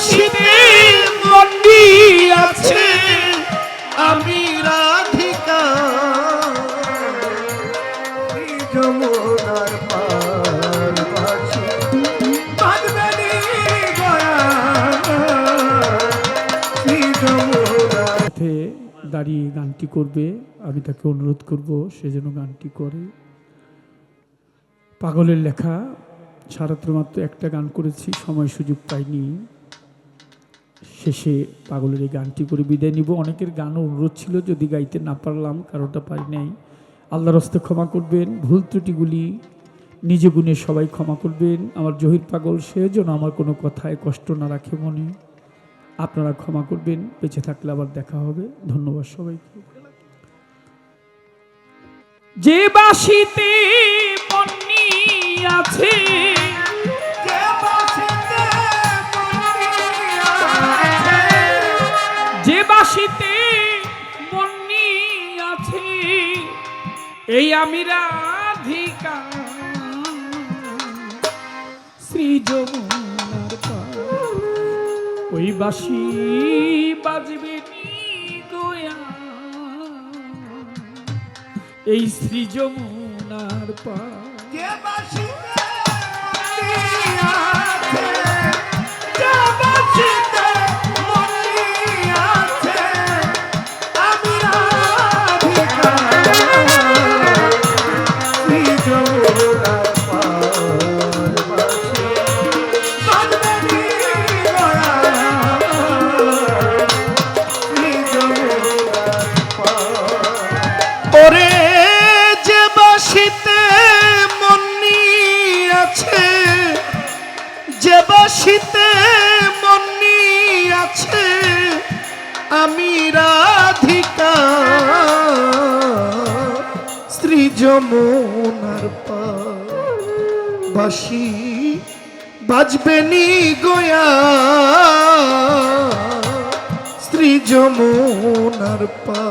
বাসিতে মন্দি আছে। আমি রাধিকা। যমুনার পার দাঁড়িয়ে গানটি করবে। আমি তাকে অনুরোধ করব সে যেন গানটি করে। পাগলের লেখা সারাত্র মাত্র একটা গান করেছি, সময় সুযোগ পাইনি। শেষে পাগলের এই গানটি করে বিদায় নিব। অনেকের গানও অনুরোধ ছিল, যদি গাইতে না পারলাম কারোটা পারি নাই। আল্লাহর হস্তে ক্ষমা করবেন। ভুল ত্রুটিগুলি নিজ গুণে সবাই ক্ষমা করবেন। আমার জহির পাগল সে যেন আমার কোনো কথায় কষ্ট না রাখে মনে। আপনারা ক্ষমা করবেন, বেঁচে থাকলে আবার দেখা হবে। ধন্যবাদ সবাইকে। যে বাসিতে আছে এই আমি রাধিকা। শ্রী যমুনার। ওই বাসি বাজবে এই শ্রী যমুনার পা বাসিতে মন্নি আছে আমি রাধিকা শ্রী যমুনার পা বাসি বাজবে নি গোয়া শ্রী যমুনার পা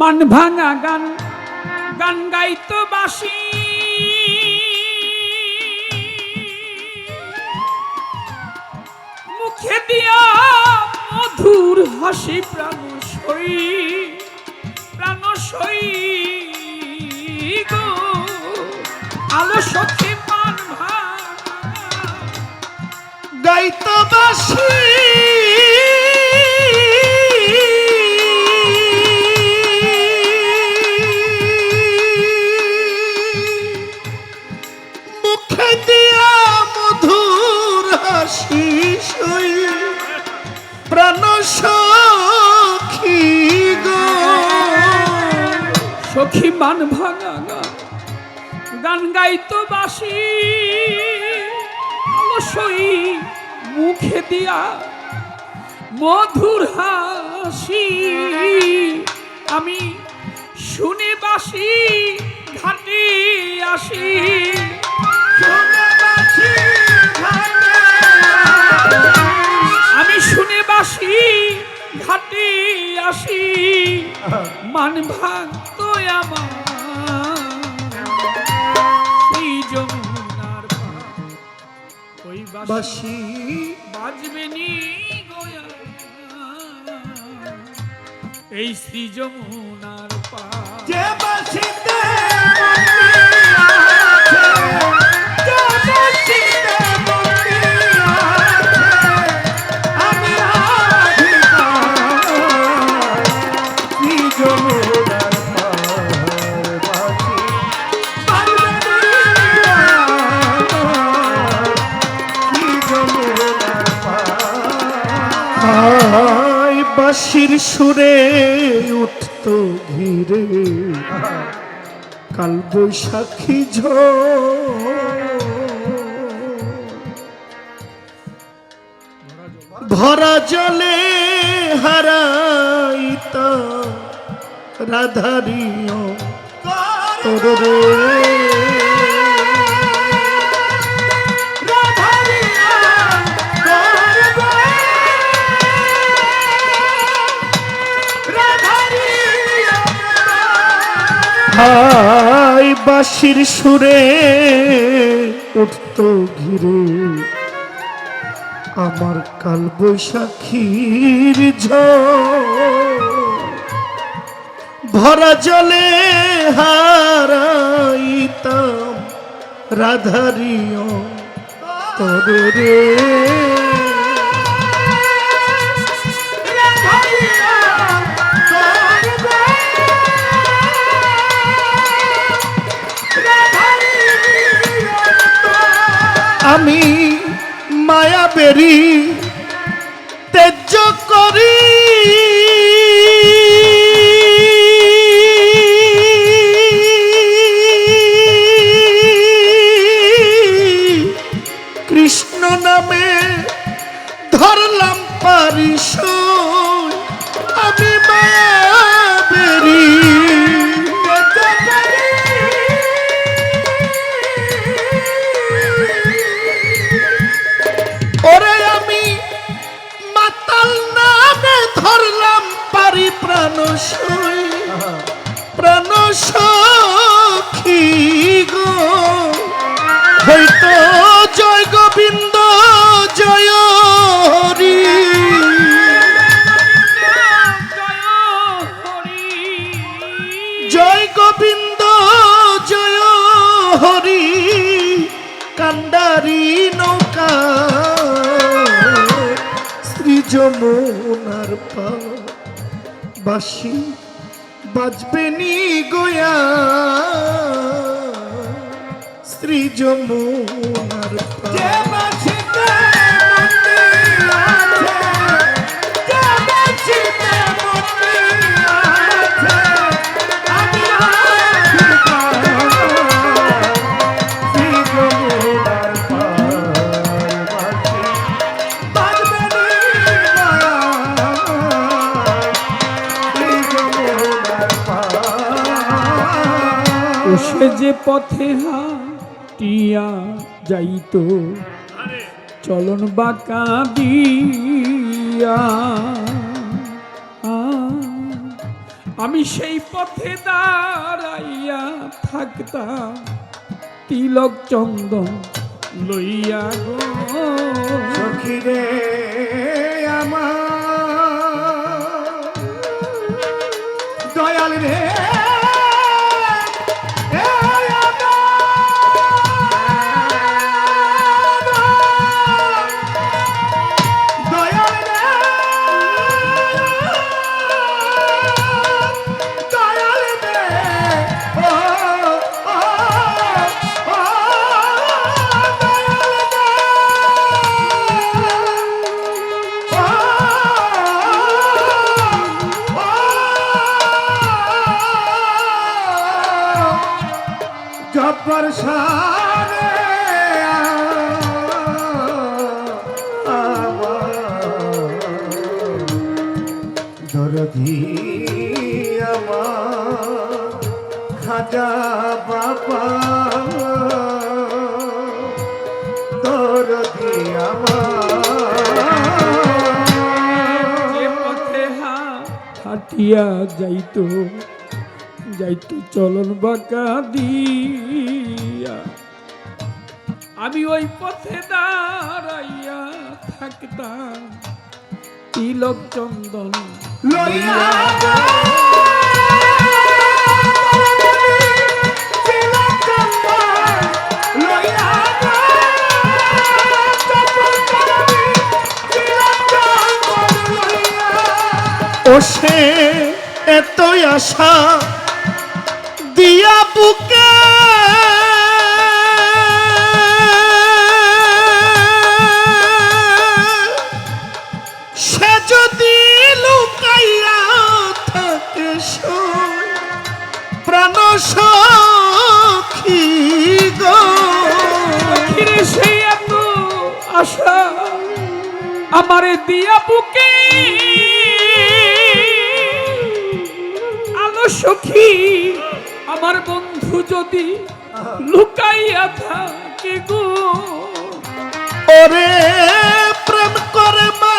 মান ভাঙা গান গান গাইতো বাসি মুখে দিয়া মধুর হাসি প্রাণ সই প্রাণ সই গো। আলো সখী পান ভাই গাইতো সখী মান ভাঙা গান গাইতো বাসি অবশ্যই মুখে দিয়া মধুর হাসি। আমি শুনে বাসি ঘাটে আসি। শুনে বাসি বাসি বাজবে নি এই শ্রী আই বাসির সুরে উঠত ধীরে কাল বৈশাখী ভরা জলে হারাইত রাধারিও তোর রে বাসির সুরে উঠত ঘিরে। আমার কাল বৈশাখীর ভরা জলে হারাইতাম রাধারিও তোর রে। আমি মায়া বেরি তেজ করি। বাসি বাজবে নি গোয়া। শ্রী যমুনার সে যে পথে হাটিয়া যাইত, চলন বাঁকা দিয়া আমি সেই পথে দাঁড়াইয়া থাকতাম, তিলক চন্দন লইয়া গো। সখিরে, আমার আমার হাঁটিয়া যাইত যাইত চলন বাঁকা দিয়া। আমি ওই পথে দাঁড়াইয়া থাকতাম তিলক চন্দন লইয়া ও সে এতই আশা দিয়া বুকে আমারে দিয়া বুকে। আলো সখী আমার বন্ধু যদি লুকাইয়া থাকে গো। ওরে প্রেম করে মা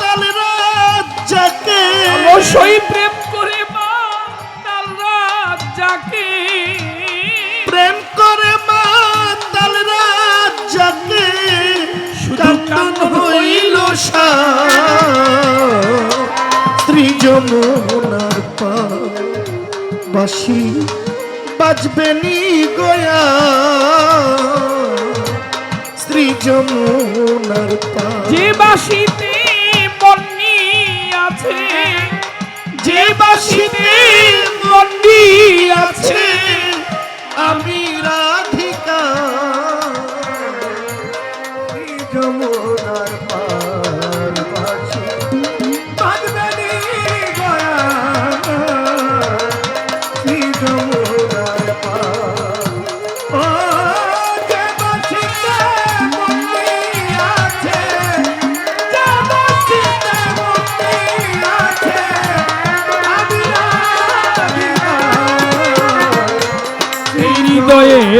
তালে রাজ্জাকে। অবশ্যই প্রেম হইল স্ত্রী যমুনার পা বাসি বাজবে নি গয়া। স্ত্রী যমুনার পা যে বাসিতে বন্নি আছে যে বাসিতে বন্নি আছে আমি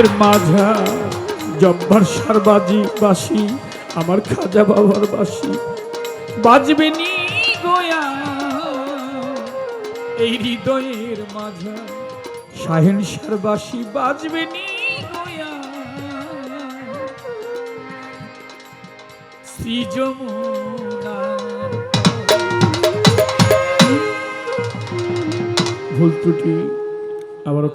হৃদয়ের মাঝা জব্বার সারবাজি বাসি, আমার খাজা বাবার বাসি। বাজবে নি গোয়া এই হৃদয়ের মাঝা শাহেন সারবাসি বাজবে নি গোয়া শ্রী ভুল ত্রুটি আবারও